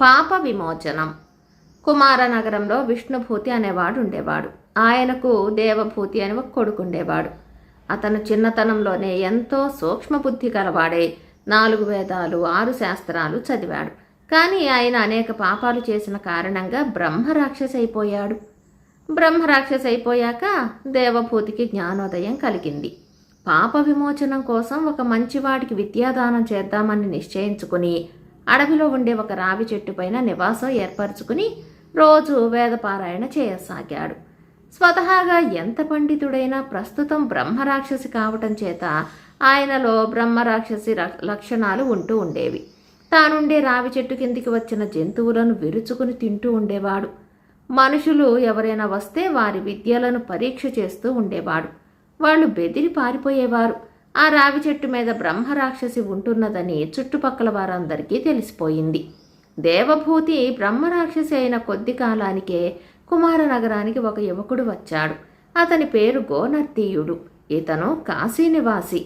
పాప విమోచనం. కుమారనగరంలో విష్ణుభూతి అనేవాడు ఉండేవాడు ఆయనకు దేవభూతి అని ఒక కొడుకు ఉండేవాడు అతను చిన్నతనంలోనే ఎంతో సూక్ష్మబుద్ధి గలవాడే నాలుగు వేదాలు ఆరు శాస్త్రాలు చదివాడు. కానీ ఆయన అనేక పాపాలు చేసిన కారణంగా బ్రహ్మరాక్షసి అయిపోయాడు బ్రహ్మరాక్షసి అయిపోయాక దేవభూతికి జ్ఞానోదయం కలిగింది. పాప విమోచనం కోసం ఒక మంచివాడికి విద్యాదానం చేద్దామని నిశ్చయించుకుని అడవిలో ఉండే ఒక రావి చెట్టు పైన నివాసం ఏర్పరచుకుని రోజు వేదపారాయణ చేయసాగాడు. స్వతహాగా ఎంత పండితుడైనా ప్రస్తుతం బ్రహ్మరాక్షసి కావటం చేత ఆయనలో బ్రహ్మరాక్షసి లక్షణాలు ఉంటూ ఉండేవి. తానుండే రావి చెట్టు కిందికి వచ్చిన జంతువులను విరుచుకుని తింటూ ఉండేవాడు. మనుషులు ఎవరైనా వస్తే వారి విద్యలను పరీక్ష చేస్తూ ఉండేవాడు. వాళ్ళు బెదిరి పారిపోయేవారు. ఆ రావి చెట్టు మీద బ్రహ్మరాక్షసి ఉంటున్నదని చుట్టుపక్కల వారందరికీ తెలిసిపోయింది. దేవభూతి బ్రహ్మరాక్షసి అయిన కొద్ది కాలానికే కుమారనగరానికి ఒక యువకుడు వచ్చాడు. అతని పేరు గోనర్తీయుడు. ఇతను కాశీ నివాసి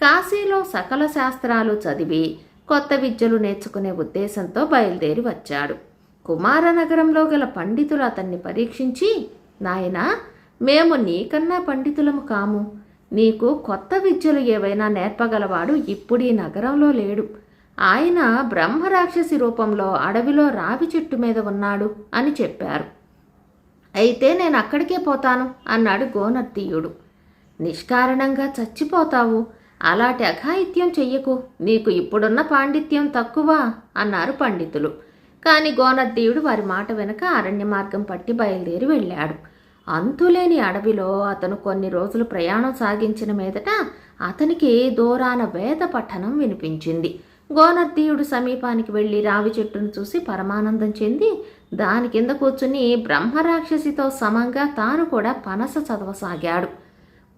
కాశీలో సకల శాస్త్రాలు చదివి కొత్త విద్యలు నేర్చుకునే ఉద్దేశంతో బయలుదేరి వచ్చాడు. కుమారనగరంలో గల పండితులు అతన్ని పరీక్షించి నాయనా మేము నీకన్నా పండితులము కాము. నీకు కొత్త విద్యలు ఏవైనా నేర్పగలవాడు ఇప్పుడు ఈ నగరంలో లేడు. ఆయన బ్రహ్మరాక్షసి రూపంలో అడవిలో రావి చెట్టు మీద ఉన్నాడు అని చెప్పారు. అయితే నేను అక్కడికే పోతాను అన్నాడు గోనర్తీయుడు నిష్కారణంగా చచ్చిపోతావు. అలాంటి అఘాయిత్యం చెయ్యకు. నీకు ఇప్పుడున్న పాండిత్యం తక్కువ అన్నారు పండితులు. కానీ గోనర్దీయుడు వారి మాట వెనక అరణ్య మార్గం పట్టి బయలుదేరి వెళ్ళాడు. అంతులేని అడవిలో అతను కొన్ని రోజులు ప్రయాణం సాగించిన మీదట అతనికి దూరాన వేద పఠనం వినిపించింది. గోనర్దీయుడు సమీపానికి వెళ్ళి రావి చెట్టును చూసి పరమానందం చెంది దాని కింద కూర్చుని బ్రహ్మరాక్షసితో సమంగా తాను కూడా పనస చదవసాగాడు.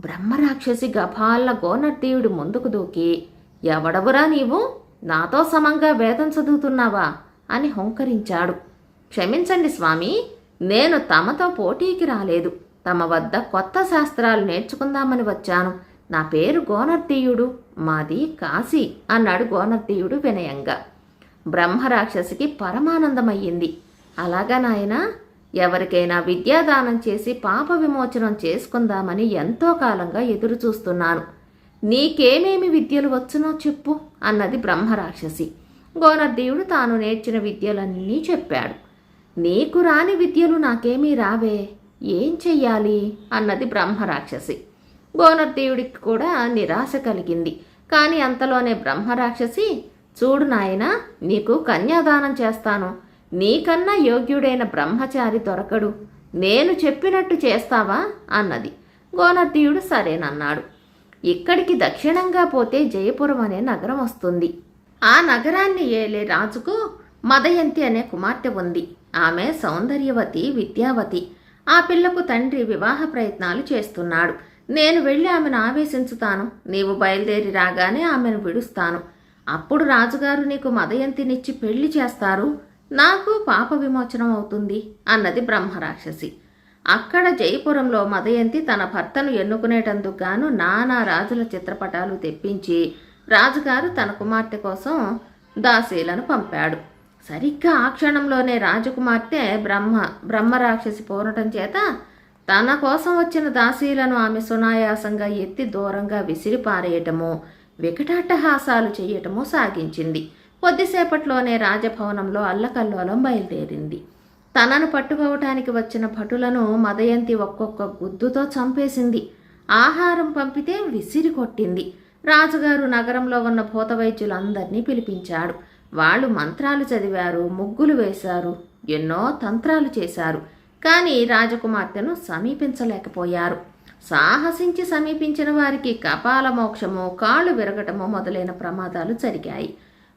బ్రహ్మరాక్షసి గభాల్ల గోనర్దీయుడు ముందుకు దూకి ఎవడవురా నీవు? నాతో సమంగా వేదం చదువుతున్నావా? అని హుంకరించాడు. క్షమించండి స్వామి నేను తమతో పోటీకి రాలేదు. తమ వద్ద కొత్త శాస్త్రాలు నేర్చుకుందామని వచ్చాను. నా పేరు గోనర్తీయుడు మాది కాశీ అన్నాడు గోనర్దీయుడు వినయంగా. బ్రహ్మరాక్షసికి పరమానందమయ్యింది. అలాగా నాయనా? ఎవరికైనా విద్యాదానం చేసి పాప విమోచనం చేసుకుందామని ఎంతో కాలంగా ఎదురు చూస్తున్నాను నీకేమేమి విద్యలు వచ్చునో చెప్పు అన్నది బ్రహ్మరాక్షసి. గోనర్దీయుడు తాను నేర్చిన విద్యలన్నీ చెప్పాడు. నీకు రాని విద్యలు నాకేమీ రావే. ఏం చెయ్యాలి? అన్నది బ్రహ్మరాక్షసి. గోనర్దేవుడికి కూడా నిరాశ కలిగింది. కానీ అంతలోనే బ్రహ్మరాక్షసి చూడు నాయనా నీకు కన్యాదానం చేస్తాను. నీకన్నా యోగ్యుడైన బ్రహ్మచారి దొరకడు. నేను చెప్పినట్టు చేస్తావా? అన్నది. గోనర్దీయుడు సరేనన్నాడు. ఇక్కడికి దక్షిణంగా పోతే జయపురం అనే నగరం వస్తుంది. ఆ నగరాన్ని ఏలే రాజుకు మదయంతి అనే కుమార్తె ఉంది. ఆమె సౌందర్యవతి విద్యావతి. ఆ పిల్లకు తండ్రి వివాహ ప్రయత్నాలు చేస్తున్నాడు. నేను వెళ్ళి ఆమెను ఆవేశించుతాను. నీవు బయలుదేరి రాగానే ఆమెను విడుస్తాను. అప్పుడు రాజుగారు నీకు మదయంతినిచ్చి పెళ్ళి చేస్తారు. నాకు పాప విమోచనం అవుతుంది అన్నది బ్రహ్మరాక్షసి. అక్కడ జయపురంలో మదయంతి తన భర్తను ఎన్నుకునేటందుకు గాను నానా రాజుల చిత్రపటాలు తెప్పించి రాజుగారు తన కుమార్తె కోసం దాసీలను పంపాడు. సరిగ్గా ఆ క్షణంలోనే రాజకుమార్తె బ్రహ్మ బ్రహ్మరాక్షసి పోరటం చేత తన కోసం వచ్చిన దాసీలను ఆమె సునాయాసంగా ఎత్తి దూరంగా విసిరి పారేయటము వికటాట్టహాసాలు చేయటము సాగించింది. కొద్దిసేపట్లోనే రాజభవనంలో అల్లకల్లోలం బయలుదేరింది. తనను పట్టుకోవటానికి వచ్చిన భటులను మదయంతి ఒక్కొక్క గుద్దుతో చంపేసింది. ఆహారం పంపితే విసిరి కొట్టింది. రాజుగారు నగరంలో ఉన్న భూతవైద్యులందరినీ పిలిపించాడు. వాళ్ళు మంత్రాలు చదివారు ముగ్గులు వేశారు ఎన్నో తంత్రాలు చేశారు. కానీ రాజకుమార్తెను సమీపించలేకపోయారు. సాహసించి సమీపించిన వారికి కపాల మోక్షము కాళ్ళు విరగటము మొదలైన ప్రమాదాలు జరిగాయి.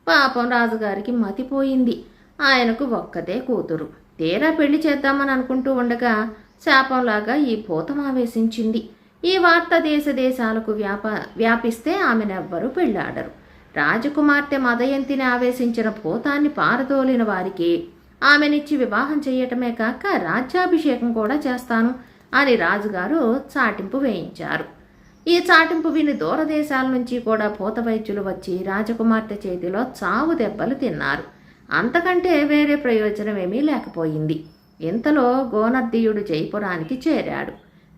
పాపం రాజుగారికి మతిపోయింది. ఆయనకు ఒక్కతే కూతురు. తీరా పెళ్ళి చేద్దామని అనుకుంటూ ఉండగా శాపంలాగా ఈ భూతం ఆవేశించింది ఈ వార్త దేశ దేశాలకు వ్యాప వ్యాపిస్తే ఆమెనెవ్వరూ పెళ్ళాడరు రాజకుమార్తె మదయంతిని ఆవేశించిన భూతాన్ని పారదోలిన వారికి ఆమెనిచ్చి వివాహం చేయటమే కాక రాజ్యాభిషేకం కూడా చేస్తాను అని రాజుగారు చాటింపు వేయించారు. ఈ చాటింపు విని దూరదేశాల నుంచి కూడా భూత వైద్యులు వచ్చి రాజకుమార్తె చేతిలో చావు దెబ్బలు తిన్నారు. అంతకంటే వేరే ప్రయోజనం ఏమీ లేకపోయింది. ఇంతలో గోనర్దీయుడు జైపురానికి చేరాడు.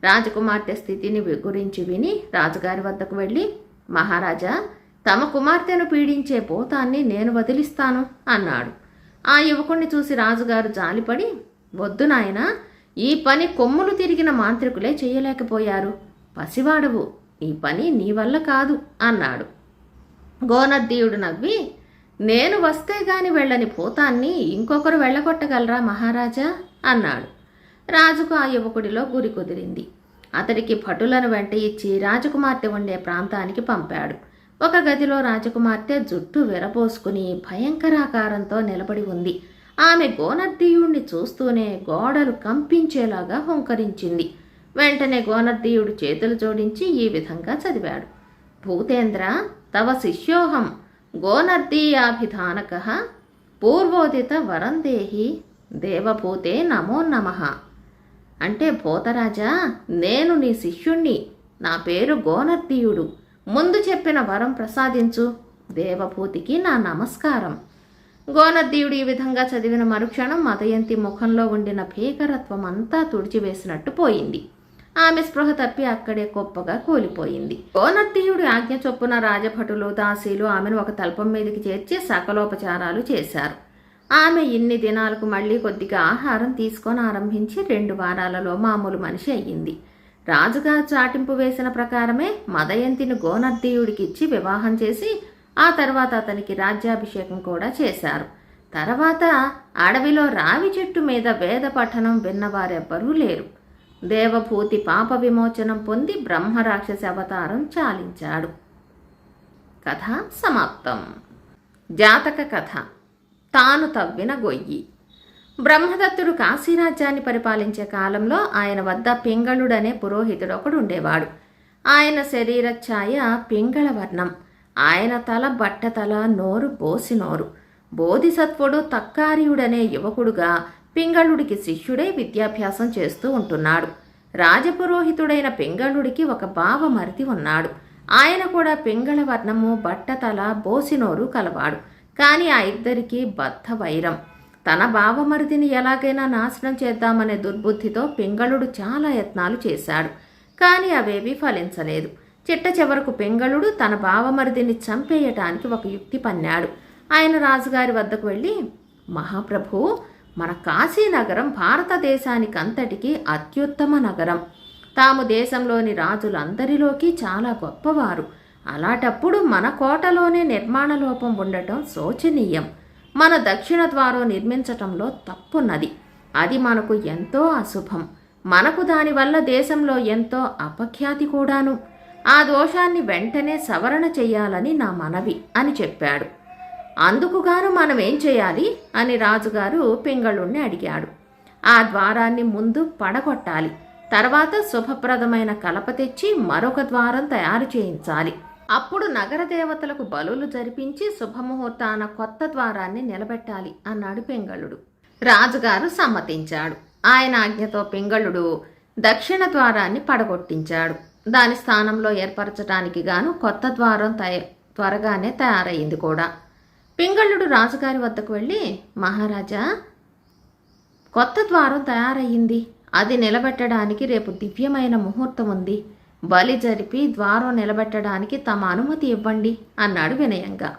రాజకుమార్తె స్థితిని గురించి విని రాజుగారి వద్దకు వెళ్ళి మహారాజా తమ కుమార్తెను పీడించే పోతాన్ని నేను వదిలిస్తాను అన్నాడు. ఆ యువకుణ్ణి చూసి రాజుగారు జాలిపడి వద్దు నాయన ఈ పని కొమ్ములు తిరిగిన మాంత్రికులే చేయలేకపోయారు. పసివాడవు ఈ పని నీ వల్ల కాదు అన్నాడు. గోనద్దీయుడు నవ్వి నేను వస్తే గాని వెళ్ళని పోతాన్ని ఇంకొకరు వెళ్ళగొట్టగలరా మహారాజా? అన్నాడు. రాజుకు ఆ యువకుడిలో గురి కుదిరింది. అతడికి భటులను వెంట ఇచ్చి రాజకుమార్తె ఉండే ప్రాంతానికి పంపాడు. ఒక గదిలో రాజకుమార్తె జుట్టు విరబోసుకుని భయంకరాకారంతో నిలబడి ఉంది. ఆమె గోనర్దీయుణ్ణి చూస్తూనే గోడలు కంపించేలాగా హుంకరించింది. వెంటనే గోనర్దీయుడు చేతులు జోడించి ఈ విధంగా చదివాడు. భూతేంద్ర తవ శిష్యోహం గోనర్దీయాభిధానక పూర్వోదిత వరందేహి దేవభూతే నమో నమః. అంటే భూతరాజా నేను నీ శిష్యుణ్ణి నా పేరు గోనర్దీయుడు. ముందు చెప్పిన వరం ప్రసాదించు. దేవభూతికి నా నమస్కారం. గోనర్దీయుడు ఈ విధంగా చదివిన మరుక్షణం మదయంతి ముఖంలో ఉండిన భీకరత్వం అంతా తుడిచివేసినట్టు పోయింది. ఆమె స్పృహ తప్పి అక్కడే గొప్పగా కూలిపోయింది. గోనద్దీయుడు ఆజ్ఞ చొప్పున రాజభటులు దాసీలు ఆమెను ఒక తల్పం మీదకి చేర్చి సకలోపచారాలు చేశారు. ఆమె ఇన్ని దినాలకు మళ్ళీ కొద్దిగా ఆహారం తీసుకొని ఆరంభించి రెండు వారాలలో మామూలు మనిషి అయ్యింది. రాజుగారు చాటింపు వేసిన ప్రకారమే మదయంతిని గోనర్దీయుడికిచ్చి వివాహం చేసి ఆ తర్వాత అతనికి రాజ్యాభిషేకం కూడా చేశారు. తర్వాత అడవిలో రావి చెట్టు మీద వేద పఠనం విన్నవారెవ్వరూ లేరు. దేవభూతి పాప విమోచనం పొంది బ్రహ్మరాక్షసి అవతారం చాలించాడు. కథ సమాప్తం. జాతక కథ. తాను తవ్విన గొయ్యి. బ్రహ్మదత్తుడు కాశీరాజ్యాన్ని పరిపాలించే కాలంలో ఆయన వద్ద పింగళుడనే పురోహితుడు ఒకడు ఉండేవాడు. ఆయన శరీర ఛాయ పింగళ వర్ణం. ఆయన తల బట్టతల నోరు బోసి నోరు. బోధిసత్వుడు తక్కారియుడనే యువకుడుగా పింగళుడికి శిష్యుడై విద్యాభ్యాసం చేస్తూ ఉంటున్నాడు. రాజపురోహితుడైన పింగళుడికి ఒక బావమరిది ఉన్నాడు. ఆయన కూడా పింగళ వర్ణము బట్టతల బోసినోరు కలవాడు. కానీ ఆ ఇద్దరికీ బద్ధ వైరం. తన బావమరిదిని ఎలాగైనా నాశనం చేద్దామనే దుర్బుద్ధితో పింగళుడు చాలా యత్నాలు చేశాడు. కానీ అవేవి ఫలించలేదు. చిట్ట చివరకు పింగళుడు తన బావమరిదిని చంపేయటానికి ఒక యుక్తి పన్నాడు. ఆయన రాజుగారి వద్దకు వెళ్ళి మహాప్రభు మన కాశీ నగరం భారతదేశానికి అంతటికీ అత్యుత్తమ నగరం. తాము దేశంలోని రాజులందరిలోకి చాలా గొప్పవారు. అలాంటప్పుడు మన కోటలోనే నిర్మాణ లోపం ఉండటం శోచనీయం. మన దక్షిణ ద్వారం నిర్మించటంలో తప్పున్నది. అది మనకు ఎంతో అశుభం. మనకు దానివల్ల దేశంలో ఎంతో అపఖ్యాతి కూడాను. ఆ దోషాన్ని వెంటనే సవరణ చెయ్యాలని నా మనవి అని చెప్పాడు. అందుకుగాను మనం ఏం చేయాలి? అని రాజుగారు పింగళుణ్ణి అడిగాడు. ఆ ద్వారాన్ని ముందు పడగొట్టాలి. తర్వాత శుభప్రదమైన కలప తెచ్చి మరొక ద్వారం తయారు చేయించాలి. అప్పుడు నగర దేవతలకు బలులు జరిపించి శుభముహూర్తాన కొత్త ద్వారాన్ని నిలబెట్టాలి అన్నాడు పింగళుడు. రాజుగారు సమ్మతించాడు. ఆయన ఆజ్ఞతో పింగళుడు దక్షిణ ద్వారాన్ని పడగొట్టించాడు. దాని స్థానంలో ఏర్పరచటానికి గాను కొత్త ద్వారం తయ త్వరగానే తయారయ్యింది కూడా. పింగళుడు రాజుగారి వద్దకు వెళ్ళి మహారాజా కొత్త ద్వారం తయారయ్యింది. అది నిలబెట్టడానికి రేపు దివ్యమైన ముహూర్తం ఉంది బలి జరిపి ద్వారం నిలబెట్టడానికి తమ అనుమతి ఇవ్వండి అన్నాడు వినయంగా.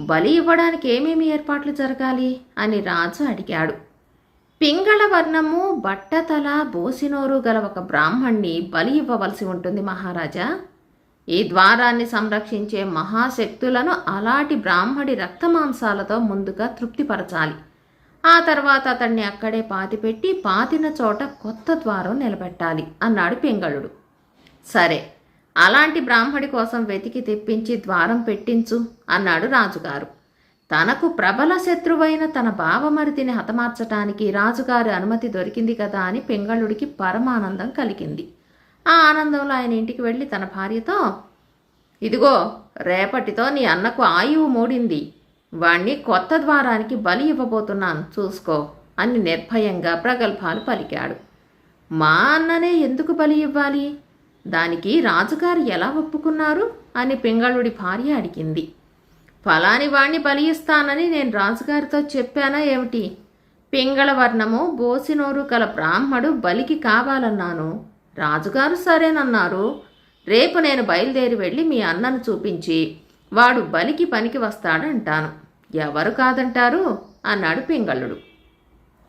బలి ఇవ్వడానికి ఏమేమి ఏర్పాట్లు జరగాలి అని రాజు అడిగాడు. పింగళ వర్ణము బట్టతల బోసినోరు గల ఒక బ్రాహ్మణ్ణి బలి ఇవ్వవలసి ఉంటుంది మహారాజా. ఈ ద్వారాన్ని సంరక్షించే మహాశక్తులను అలాంటి బ్రాహ్మడి రక్తమాంసాలతో ముందుగా తృప్తిపరచాలి. ఆ తర్వాత అతన్ని అక్కడే పాతిపెట్టి పాతిన చోట కొత్త ద్వారం నిలబెట్టాలి అన్నాడు పింగళుడు. సరే అలాంటి బ్రాహ్మడి కోసం వెతికి తెప్పించి ద్వారం పెట్టించు అన్నాడు రాజుగారు. తనకు ప్రబల శత్రువైన తన బావమరిదిని హతమార్చటానికి రాజుగారి అనుమతి దొరికింది కదా అని పింగళుడికి పరమానందం కలిగింది. ఆ ఆనందంలో ఆయన ఇంటికి వెళ్ళి తన భార్యతో ఇదిగో రేపటితో నీ అన్నకు ఆయువు మూడింది. వాణ్ణి కొత్త ద్వారానికి బలి ఇవ్వబోతున్నాను చూసుకో అని నిర్భయంగా ప్రగల్భాలు పలికాడు. మా అన్ననే ఎందుకు బలి ఇవ్వాలి? దానికి రాజుగారు ఎలా ఒప్పుకున్నారు? అని పింగళుడి భార్య అడిగింది. ఫలాని వాణ్ణి బలి ఇస్తానని నేను రాజుగారితో చెప్పానా ఏమిటి? పింగళ వర్ణము బోసినోరు కల బ్రాహ్మడు బలికి కావాలన్నాను. రాజుగారు సరేనన్నారు. రేపు నేను బయలుదేరి వెళ్ళి మీ అన్నను చూపించి వాడు బలికి పనికి వస్తాడంటాను. ఎవరు కాదంటారు? అన్నాడు పింగళుడు.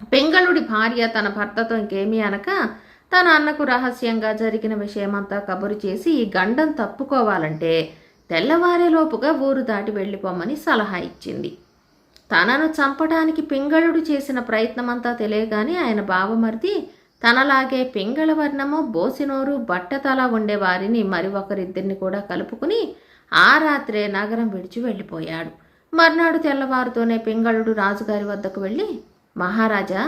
పింగళుడి భార్య తన భర్తతో ఇంకేమీ అనక తన అన్నకు రహస్యంగా జరిగిన విషయమంతా కబురు చేసి ఈ గండం తప్పుకోవాలంటే తెల్లవారేలోపుగా ఊరు దాటి వెళ్ళిపోమని సలహా ఇచ్చింది. తనను చంపడానికి పింగళుడు చేసిన ప్రయత్నమంతా తెలియగానే ఆయన బావమరిది తనలాగే పింగళ వర్ణము బోసినోరు బట్టతల ఉండేవారిని మరి ఒకరిద్దరిని కూడా కలుపుకుని ఆ రాత్రే నగరం విడిచి వెళ్ళిపోయాడు. మర్నాడు తెల్లవారుతోనే పింగళుడు రాజుగారి వద్దకు వెళ్ళి మహారాజా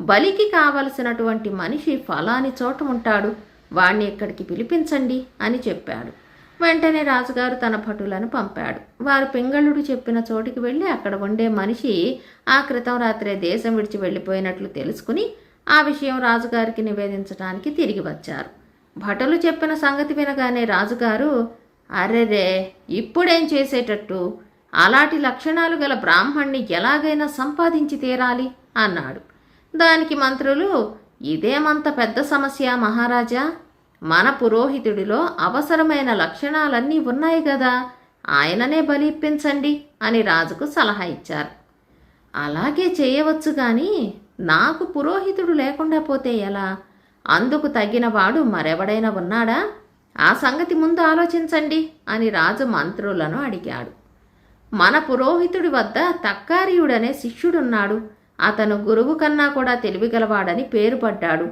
బలికి కావలసినటువంటి మనిషి ఫలాని చోట ఉంటాడు. వాణ్ణి ఇక్కడికి పిలిపించండి అని చెప్పాడు. వెంటనే రాజుగారు తన భటులను పంపాడు. వారు పింగళుడు చెప్పిన చోటికి వెళ్ళి అక్కడ ఉండే మనిషి ఆ క్రితం రాత్రే దేశం విడిచి వెళ్ళిపోయినట్లు తెలుసుకుని ఆ విషయం రాజుగారికి నివేదించడానికి తిరిగి వచ్చారు. భటులు చెప్పిన సంగతి వినగానే రాజుగారు అరెరే ఇప్పుడేం చేసేటట్టు? అలాంటి లక్షణాలు గల బ్రాహ్మణ్ణి ఎలాగైనా సంపాదించి తీరాలి అన్నాడు. దానికి మంత్రులు ఇదేమంత పెద్ద సమస్య మహారాజా. మన పురోహితుడిలో అవసరమైన లక్షణాలన్నీ ఉన్నాయి కదా ఆయననే బలి ఇప్పించండి అని రాజుకు సలహా ఇచ్చారు. అలాగే చేయవచ్చు కానీ నాకు పురోహితుడు లేకుండా పోతే ఎలా? అందుకు తగినవాడు మరెవడైనా ఉన్నాడా? ఆ సంగతి ముందు ఆలోచించండి అని రాజు మంత్రులను అడిగాడు. మన పురోహితుడి వద్ద తక్కారియుడనే శిష్యుడున్నాడు. అతను గురువు కన్నా కూడా తెలివిగలవాడని పేరు పడ్డాడు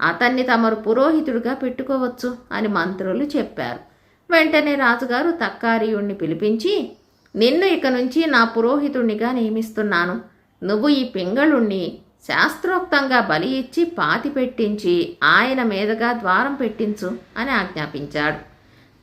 అతన్ని తమరు పురోహితుడిగా పెట్టుకోవచ్చు అని మంత్రులు చెప్పారు. వెంటనే రాజుగారు తక్కారియుణ్ణి పిలిపించి నిన్ను ఇక నుంచి నా పురోహితుణ్ణిగా నియమిస్తున్నాను. నువ్వు ఈ పింగళుణ్ణి శాస్త్రోక్తంగా బలి ఇచ్చి పాతి పెట్టించి ఆయన మీదుగా ద్వారం పెట్టించు అని ఆజ్ఞాపించాడు.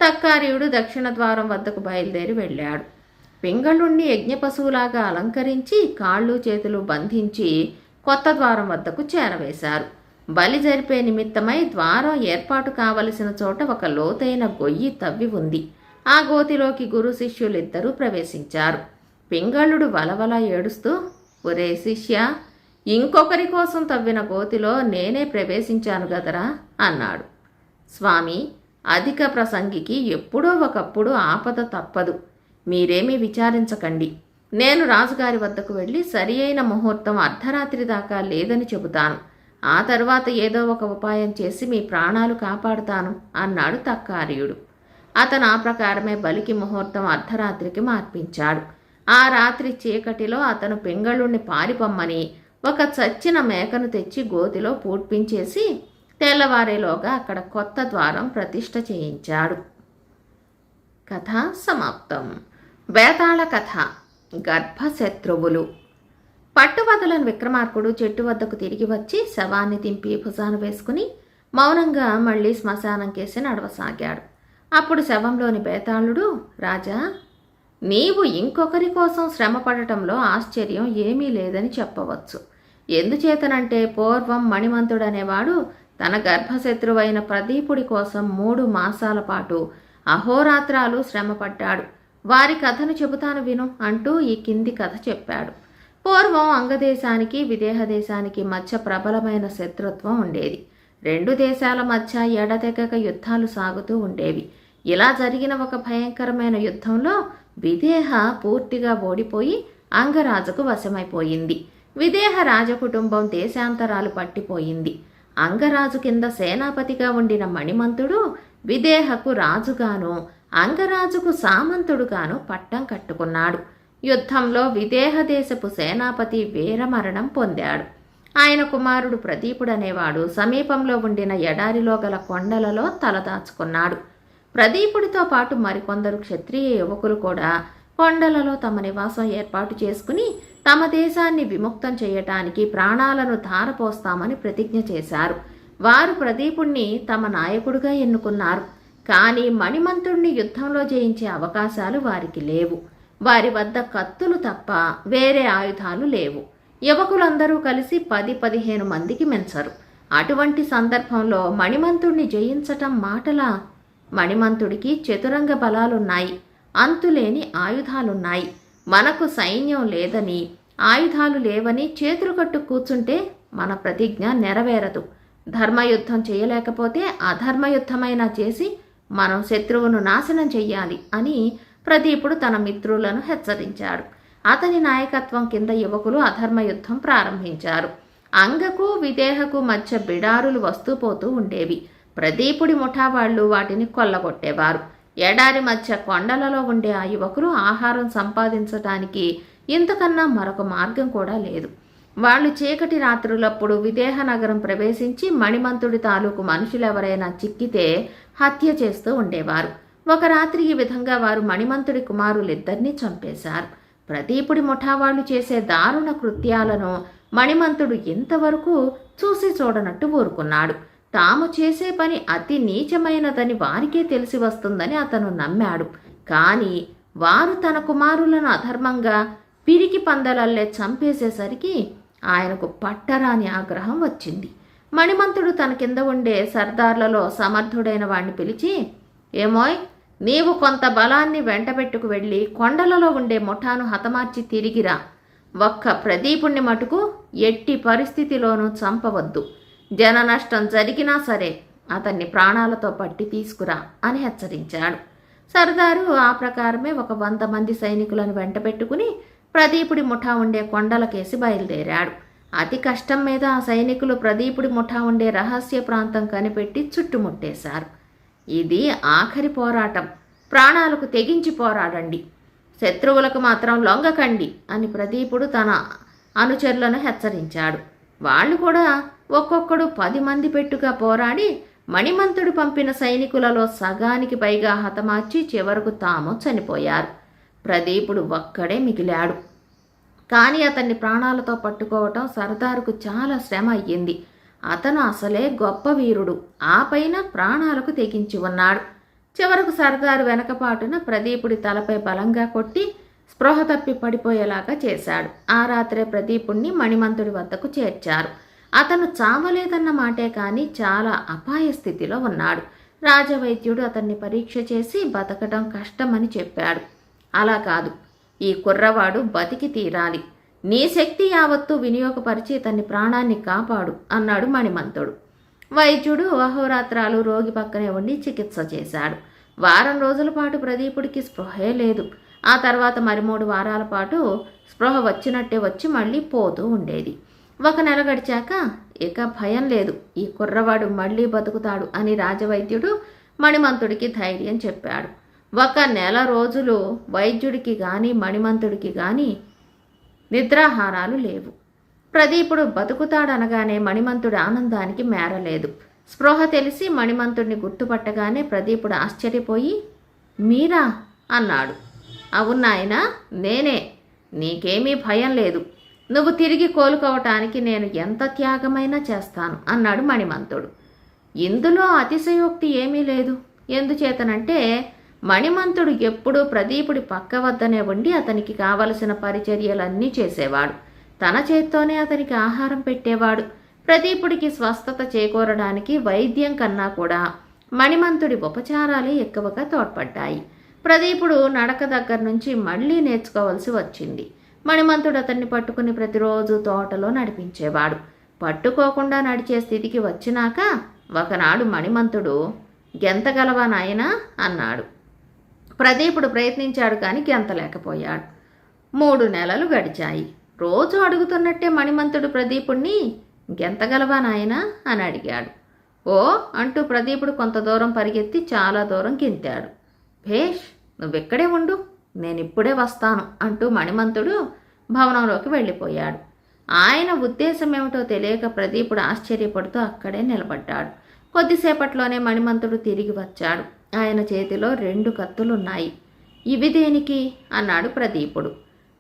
తక్కారీయుడు దక్షిణ ద్వారం వద్దకు బయలుదేరి వెళ్ళాడు. పింగళుణ్ణి యజ్ఞపశువులాగా అలంకరించి కాళ్ళు చేతులు బంధించి కొత్త ద్వారం వద్దకు చేరవేశారు. బలి జరిపే నిమిత్తమై ద్వారం ఏర్పాటు కావలసిన చోట ఒక లోతైన గొయ్యి తవ్వి ఉంది. ఆ గోతిలోకి గురు శిష్యులిద్దరూ ప్రవేశించారు. పింగళుడు వలవల ఏడుస్తూ ఒరే శిష్య ఇంకొకరి కోసం తవ్విన గోతిలో నేనే ప్రవేశించాను గదరా అన్నాడు. స్వామి అధిక ప్రసంగికి ఎప్పుడో ఒకప్పుడు ఆపద తప్పదు. మీరేమీ విచారించకండి. నేను రాజుగారి వద్దకు వెళ్ళి సరి అయిన ముహూర్తం అర్ధరాత్రి దాకా లేదని చెబుతాను. ఆ తర్వాత ఏదో ఒక ఉపాయం చేసి మీ ప్రాణాలు కాపాడుతాను అన్నాడు తక్కార్యుడు. అతను ఆ ప్రకారమే బలికి ముహూర్తం అర్ధరాత్రికి మార్పించాడు. ఆ రాత్రి చీకటిలో అతను పెంగళుణ్ణి పారిపొమ్మని ఒక చచ్చిన మేకను తెచ్చి గోతిలో పూడ్పించేసి తెల్లవారేలోగా అక్కడ కొత్త ద్వారం ప్రతిష్ట చేయించాడు. కథ సమాప్తం. బేతాళ కథ గర్భశత్రువులు. పట్టువదలని విక్రమార్కుడు చెట్టు వద్దకు తిరిగి వచ్చి శవాన్ని దింపి భుజాన వేసుకుని మౌనంగా మళ్ళీ శ్మశానం కేసి నడవసాగాడు. అప్పుడు శవంలోని బేతాళుడు రాజా నీవు ఇంకొకరి కోసం శ్రమపడటంలో ఆశ్చర్యం ఏమీ లేదని చెప్పవచ్చు. ఎందుచేతనంటే పూర్వం మణిమంతుడనేవాడు తన గర్భశత్రువైన ప్రదీపుడి కోసం మూడు మాసాల పాటు అహోరాత్రాలు శ్రమపడ్డాడు. వారి కథను చెబుతాను విను అంటూ ఈ కింది కథ చెప్పాడు. పూర్వం అంగదేశానికి విదేహదేశానికి మధ్య ప్రబలమైన శత్రుత్వం ఉండేది. రెండు దేశాల మధ్య ఎడతెగక యుద్ధాలు సాగుతూ ఉండేవి. ఇలా జరిగిన ఒక భయంకరమైన యుద్ధంలో విదేహ పూర్తిగా ఓడిపోయి అంగరాజుకు వశమైపోయింది. విదేహ రాజకుటుంబం దేశాంతరాలు పట్టిపోయింది. అంగరాజు కింద సేనాపతిగా ఉండిన మణిమంతుడు విదేహకు రాజుగాను అంగరాజుకు సామంతుడుగాను పట్టం కట్టుకున్నాడు. యుద్ధంలో విదేహదేశపు సేనాపతి వీరమరణం పొందాడు. ఆయన కుమారుడు ప్రదీపుడనేవాడు సమీపంలో ఉండిన ఎడారిలో గల కొండలలో తలదాచుకున్నాడు ప్రదీపుడితో పాటు మరికొందరు క్షత్రియ యువకులు కూడా కొండలలో తమ నివాసం ఏర్పాటు చేసుకుని తమ దేశాన్ని విముక్తం చేయటానికి ప్రాణాలను ధారపోస్తామని ప్రతిజ్ఞ చేశారు. వారు ప్రదీపుణ్ణి తమ నాయకుడిగా ఎన్నుకున్నారు. కానీ మణిమంతుణ్ణి యుద్ధంలో జయించే అవకాశాలు వారికి లేవు. వారి వద్ద కత్తులు తప్ప వేరే ఆయుధాలు లేవు. యువకులందరూ కలిసి పది పదిహేను మందికి మెంచరు. అటువంటి సందర్భంలో మణిమంతుణ్ణి జయించటం మాటలా? మణిమంతుడికి చతురంగ బలాలున్నాయి. అంతులేని ఆయుధాలున్నాయి. మనకు సైన్యం లేదని ఆయుధాలు లేవని చేతులు కట్టు కూర్చుంటే మన ప్రతిజ్ఞ నెరవేరదు. ధర్మయుద్ధం చేయలేకపోతే అధర్మయుద్ధమైనా చేసి మనం శత్రువును నాశనం చెయ్యాలి అని ప్రదీపుడు తన మిత్రులను హెచ్చరించాడు. అతని నాయకత్వం కింద యువకులు అధర్మయుద్ధం ప్రారంభించారు. అంగకు విదేహకు మధ్య బిడారులు వస్తూ పోతూ ఉండేవి. ప్రదీపుడి ముఠా వాళ్ళు వాటిని కొల్లగొట్టేవారు. ఎడారి మధ్య కొండలలో ఉండే ఆ యువకులు ఆహారం సంపాదించడానికి ఇంతకన్నా మరొక మార్గం కూడా లేదు. వాళ్ళు చీకటి రాత్రులప్పుడు విదేహ నగరం ప్రవేశించి మణిమంతుడి తాలూకు మనుషులెవరైనా చిక్కితే హత్య చేస్తూ ఉండేవారు. ఒక రాత్రి ఈ విధంగా వారు మణిమంతుడి కుమారులిద్దరినీ చంపేశారు. ప్రదీపుడి ముఠావాళ్ళు చేసే దారుణ కృత్యాలను మణిమంతుడు ఇంతవరకు చూసి చూడనట్టు ఊరుకున్నాడు. తాము చేసే పని అతి నీచమైనదని వారికే తెలిసి వస్తుందని అతను నమ్మాడు. కానీ వారు తన కుమారులను అధర్మంగా పిరికి పందలల్లే చంపేసేసరికి ఆయనకు పట్టరాని ఆగ్రహం వచ్చింది. మణిమంతుడు తన కింద ఉండే సర్దార్లలో సమర్థుడైన వాణ్ణి పిలిచి ఏమోయ్ నీవు కొంత బలాన్ని వెంటబెట్టుకు వెళ్ళి కొండలలో ఉండే ముఠాను హతమార్చి తిరిగిరా. ఒక్క ప్రదీపుణ్ణి మటుకు ఎట్టి పరిస్థితిలోనూ చంపవద్దు. జన నష్టం జరిగినా సరే అతన్ని ప్రాణాలతో పట్టి తీసుకురా అని హెచ్చరించాడు. సర్దారు ఆ ప్రకారమే ఒక వంద మంది సైనికులను వెంటబెట్టుకుని ప్రదీపుడి ముఠా ఉండే కొండలకేసి బయలుదేరాడు. అతి కష్టం మీద ఆ సైనికులు ప్రదీపుడి ముఠా ఉండే రహస్య ప్రాంతం కనిపెట్టి చుట్టుముట్టేశారు. ఇది ఆఖరి పోరాటం. ప్రాణాలకు తెగించి పోరాడండి. శత్రువులకు మాత్రం లొంగకండి అని ప్రదీపుడు తన అనుచరులను హెచ్చరించాడు. వాళ్ళు కూడా ఒక్కొక్కడు పది మంది పెట్టుగా పోరాడి మణిమంతుడు పంపిన సైనికులలో సగానికి పైగా హతమార్చి చివరకు తాము చనిపోయారు. ప్రదీపుడు ఒక్కడే మిగిలాడు. కానీ అతన్ని ప్రాణాలతో పట్టుకోవటం సర్దారుకు చాలా శ్రమ అయ్యింది. అతను అసలే గొప్ప వీరుడు. ఆ పైన ప్రాణాలకు తెగించి ఉన్నాడు. చివరకు సర్దారు వెనకపాటున ప్రదీపుడి తలపై బలంగా కొట్టి స్పృహ తప్పి పడిపోయేలాగా చేశాడు. ఆ రాత్రే ప్రదీపుణ్ణి మణిమంతుడి వద్దకు చేర్చారు. అతను చావలేదన్న మాటే కానీ చాలా అపాయ స్థితిలో ఉన్నాడు. రాజవైద్యుడు అతన్ని పరీక్ష చేసి బతకడం కష్టమని చెప్పాడు. అలా కాదు. ఈ కుర్రవాడు బతికి తీరాలి. నీ శక్తి యావత్తు వినియోగపరిచి తన్ని ప్రాణాన్ని కాపాడు అన్నాడు మణిమంతుడు. వైద్యుడు అహోరాత్రాలు రోగి పక్కనే ఉండి చికిత్స చేశాడు. వారం రోజుల పాటు ప్రదీపుడికి స్పృహే లేదు. ఆ తర్వాత మరి మూడు వారాల పాటు స్పృహ వచ్చినట్టే వచ్చి మళ్ళీ పోతూ ఉండేది. ఒక నెల గడిచాక ఇక భయం లేదు. ఈ కుర్రవాడు మళ్ళీ బతుకుతాడు అని రాజవైద్యుడు మణిమంతుడికి ధైర్యం చెప్పాడు. ఒక నెల రోజులు వైద్యుడికి కానీ మణిమంతుడికి కానీ నిద్రాహారాలు లేవు. ప్రదీపుడు బతుకుతాడనగానే మణిమంతుడి ఆనందానికి మేరలేదు. స్పృహ తెలిసి మణిమంతుడిని గుర్తుపట్టగానే ప్రదీపుడు ఆశ్చర్యపోయి మీరా? అన్నాడు. అవును నేనే. నీకేమీ భయం లేదు. నువ్వు తిరిగి కోలుకోవటానికి నేను ఎంత త్యాగమైనా చేస్తాను అన్నాడు మణిమంతుడు. ఇందులో అతిశయోక్తి ఏమీ లేదు. ఎందుచేతనంటే మణిమంతుడు ఎప్పుడూ ప్రదీపుడి పక్క వద్దనే ఉండి అతనికి కావలసిన పరిచర్యలన్నీ చేసేవాడు. తన చేత్తోనే అతనికి ఆహారం పెట్టేవాడు. ప్రదీపుడికి స్వస్థత చేకూరడానికి వైద్యం కన్నా కూడా మణిమంతుడి ఉపచారాలే ఎక్కువగా తోడ్పడ్డాయి. ప్రదీపుడు నడక దగ్గర నుంచి మళ్ళీ నేర్చుకోవాల్సి వచ్చింది. మణిమంతుడు అతన్ని పట్టుకుని ప్రతిరోజు తోటలో నడిపించేవాడు. పట్టుకోకుండా నడిచే స్థితికి వచ్చినాక ఒకనాడు మణిమంతుడు గెంతగలవా నాయనా అన్నాడు. ప్రదీపుడు ప్రయత్నించాడు కానీ గెంతలేకపోయాడు మూడు నెలలు గడిచాయి. రోజు అడుగుతున్నట్టే మణిమంతుడు ప్రదీపుణ్ణి గెంతగలవా నాయనా? అని అడిగాడు. ఓ అంటూ ప్రదీపుడు కొంత దూరం పరిగెత్తి చాలా దూరం గెంతాడు. భేష్ నువ్వెక్కడే ఉండు నేను ఇప్పుడే వస్తాను అంటూ మణిమంతుడు భవనంలోకి వెళ్ళిపోయాడు. ఆయన ఉద్దేశం ఏమిటో తెలియక ప్రదీపుడు ఆశ్చర్యపడుతూ అక్కడే నిలబడ్డాడు. కొద్దిసేపట్లోనే మణిమంతుడు తిరిగి వచ్చాడు. ఆయన చేతిలో రెండు కత్తులున్నాయి. ఇవి దేనికి? అన్నాడు ప్రదీపుడు.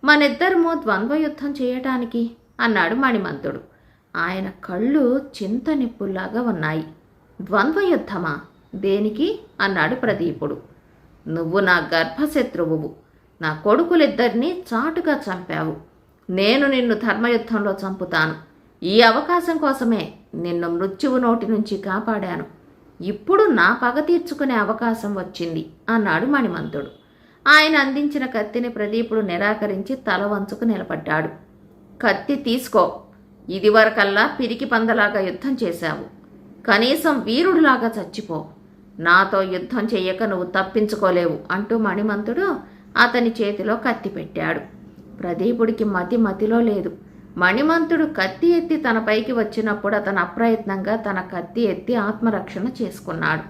మనిద్దరము ద్వంద్వయుద్ధం చేయటానికి? అన్నాడు మణిమంతుడు. ఆయన కళ్ళు చింత నిప్పుల్లాగా ఉన్నాయి. ద్వంద్వయుద్ధమా? దేనికి? అన్నాడు ప్రదీపుడు. నువ్వు నా గర్భశత్రువువు. నా కొడుకులిద్దరినీ చాటుగా చంపావు. నేను నిన్ను ధర్మయుద్ధంలో చంపుతాను. ఈ అవకాశం కోసమే నిన్ను మృత్యువు నోటి నుంచి కాపాడాను. ఇప్పుడు నా పగ తీర్చుకునే అవకాశం వచ్చింది అన్నాడు మణిమంతుడు. ఆయన అందించిన కత్తిని ప్రదీపుడు నిరాకరించి తల వంచుకు నిలబడ్డాడు. కత్తి తీసుకో. ఇదివరకల్లా పిరికి పందలాగా యుద్ధం చేశావు. కనీసం వీరుడిలాగా చచ్చిపో. నాతో యుద్ధం చెయ్యక నువ్వు తప్పించుకోలేవు అంటూ మణిమంతుడు అతని చేతిలో కత్తి పెట్టాడు. ప్రదీపుడికి మతి మతిలో లేదు. మణిమంతుడు కత్తి ఎత్తి తన పైకి వచ్చినప్పుడు అతను అప్రయత్నంగా తన కత్తి ఎత్తి ఆత్మరక్షణ చేసుకున్నాడు.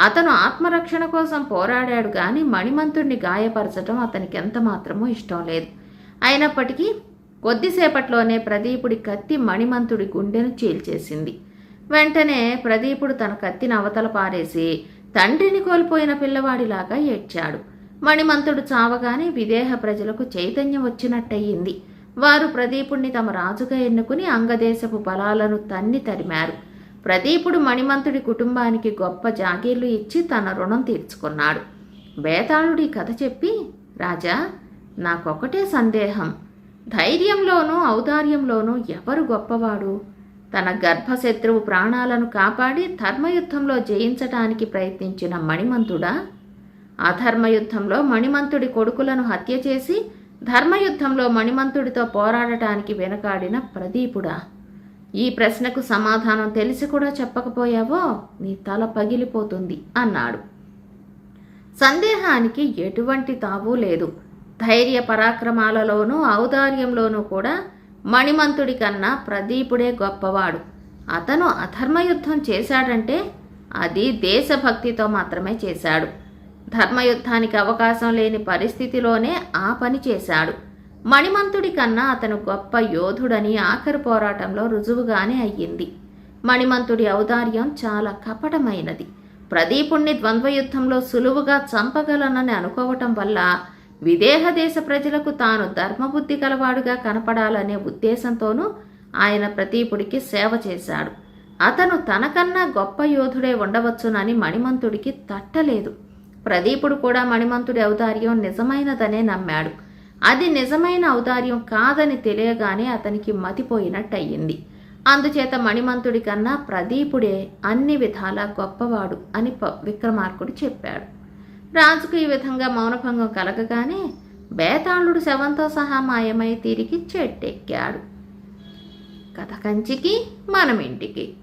అతను ఆత్మరక్షణ కోసం పోరాడాడు కానీ మణిమంతుడిని గాయపరచడం అతనికి ఎంత మాత్రమూ ఇష్టం లేదు. అయినప్పటికీ కొద్దిసేపట్లోనే ప్రదీపుడి కత్తి మణిమంతుడి గుండెను చీల్చేసింది. వెంటనే ప్రదీపుడు తన కత్తిని అవతల పారేసి తండ్రిని కోల్పోయిన పిల్లవాడిలాగా ఏడ్చాడు. మణిమంతుడు చావగానే విదేహ ప్రజలకు చైతన్యం వచ్చినట్టయింది. వారు ప్రదీపుణ్ణి తమ రాజుగా ఎన్నుకుని అంగదేశపు బలాలను తన్ని తరిమారు. ప్రదీపుడు మణిమంతుడి కుటుంబానికి గొప్ప జాగీర్లు ఇచ్చి తన రుణం తీర్చుకున్నాడు. బేతాళుడి కథ చెప్పి రాజా నాకొకటే సందేహం. ధైర్యంలోనూ ఔదార్యంలోనూ ఎవరు గొప్పవాడు? తన గర్భశత్రువు ప్రాణాలను కాపాడి ధర్మయుద్ధంలో జయించటానికి ప్రయత్నించిన మణిమంతుడా? అధర్మయుద్ధంలో మణిమంతుడి కొడుకులను హత్య చేసి ధర్మయుద్ధంలో మణిమంతుడితో పోరాడటానికి వెనకాడిన ప్రదీపుడా ఈ ప్రశ్నకు సమాధానం తెలిసి కూడా చెప్పకపోయావో? నీ తల పగిలిపోతుంది అన్నాడు. సందేహానికి ఎటువంటి తావు లేదు. ధైర్య పరాక్రమాలలోనూ ఔదార్యంలోనూ కూడా మణిమంతుడి కన్నా ప్రదీపుడే గొప్పవాడు. అతను అధర్మయుద్ధం చేశాడంటే అది దేశభక్తితో మాత్రమే చేశాడు. ధర్మయుద్ధానికి అవకాశం లేని పరిస్థితిలోనే ఆ పని చేశాడు. మణిమంతుడి కన్నా అతను గొప్ప యోధుడని ఆఖరి పోరాటంలో రుజువుగానే అయ్యింది. మణిమంతుడి ఔదార్యం చాలా కపటమైనది. ప్రదీపుణ్ణి ద్వంద్వయుద్ధంలో సులువుగా చంపగలనని అనుకోవటం వల్ల విదేహ దేశ ప్రజలకు తాను ధర్మబుద్ధి కలవాడుగా కనపడాలనే ఉద్దేశంతోనూ ఆయన ప్రదీపుడికి సేవ చేశాడు. అతను తనకన్నా గొప్ప యోధుడే ఉండవచ్చునని మణిమంతుడికి తట్టలేదు. ప్రదీపుడు కూడా మణిమంతుడి ఔదార్యం నిజమైనదనే నమ్మాడు. అది నిజమైన ఔదార్యం కాదని తెలియగానే అతనికి మతిపోయినట్టయింది. అందుచేత మణిమంతుడి కన్నా ప్రదీపుడే అన్ని విధాలా గొప్పవాడు అని ప- విక్రమార్కుడు చెప్పాడు. రాజుకు ఈ విధంగా మౌనభంగం కలగగానే బేతాళుడు శవంతో సహా మాయమై తిరిగి చెట్టెక్కాడు. కథ కంచికి మనమింటికి.